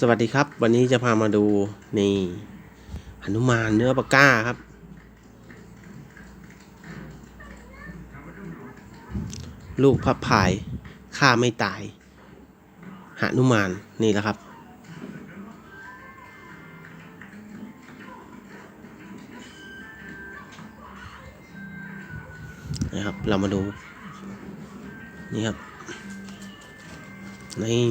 สวัสดีครับ วันนี้จะพามาดูนี่หนุมานเนื้อปลาก้าครับ ลูกพับผายฆ่าไม่ตายหนุมานนี่แหละครับ นะครับ เรามาดู นี่ครับ นี่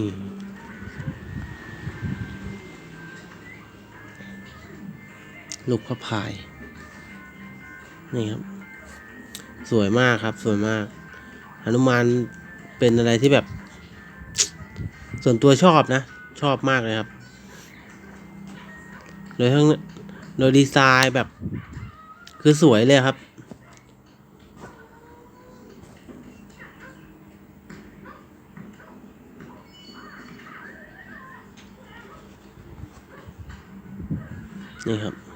ลูกพระพาย นี่ครับ สวยมากครับ สวยมากหนุมานเป็นอะไรที่แบบ ส่วนตัวชอบนะ ชอบมากเลยครับ โดยทั้งโดยดีไซน์แบบ คือสวยเลยครับนี่ครับ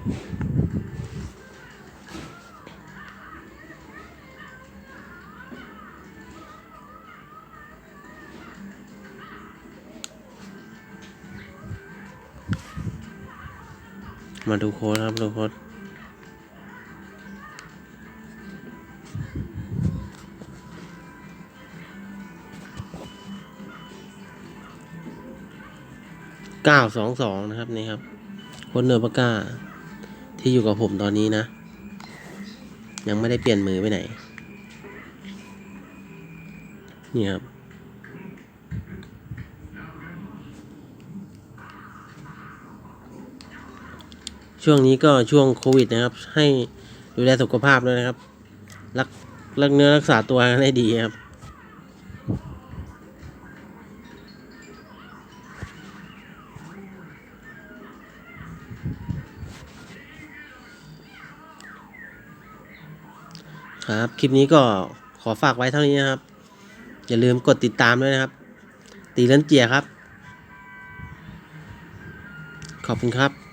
มาดูโค้ดครับดูโค้ดเก้าสองสองนะครับนี่ครับค้ดเนอร์ปาก้า ที่อยู่กับผมตอนนี้นะ ยังไม่ได้เปลี่ยนมือไปไหน นี่ครับ ช่วงนี้ก็ช่วงโควิดนะครับ ให้ดูแลสุขภาพด้วยนะครับ รักรักเนื้อรักษาตัวให้ดีครับ ครับ คลิปนี้ก็ขอฝากไว้เท่านี้นะครับ อย่าลืมกดติดตามด้วยนะครับ ตีเล่นเจียครับ ขอบคุณครับ